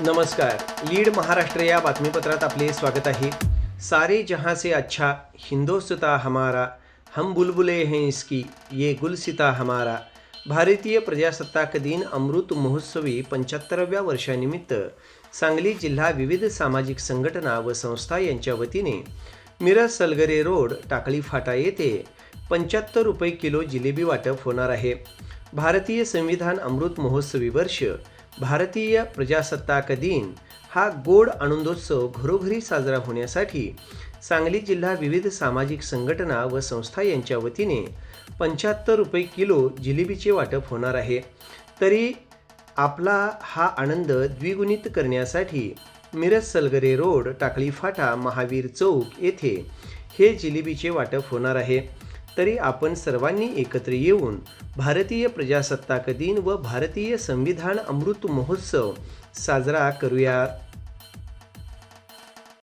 नमस्कार. लीड महाराष्ट्र या बातमीपत्रात आपले स्वागत आहे. सारे जहां से अच्छा हिंदोस्ता हमारा हम बुलबुले हैं इसकी ये गुलसिता हमारा. भारतीय प्रजासत्ताक दिन अमृत महोत्सवी पंच्याहत्तराव्या वर्षानिमित्त सांगली जिल्हा विविध सामाजिक संघटना व संस्था यांच्या वतीने मिरज सलगरे रोड टाकळी फाटा येथे पंच्याहत्तर रुपये किलो जिलेबी वाटप होणार आहे. भारतीय संविधान अमृत महोत्सवी वर्ष भारतीय प्रजासत्ताक दिन हा गोड आनंदोत्सव घरोघरी साजरा होण्यासाठी सांगली जिल्हा विविध सामाजिक संघटना व संस्था यांच्या वतीने पंच्याहत्तर रुपये किलो जिलेबीचे वाटप होणार आहे. तरी आपला हा आनंद द्विगुणित करण्यासाठी मिरज सलगरे रोड टाकळी फाटा महावीर चौक येथे हे जिलेबीचे वाटप होणार आहे. तरी आपण सर्वांनी एकत्र येऊन भारतीय प्रजासत्ताक दिन व भारतीय संविधान अमृत महोत्सव साजरा करूयात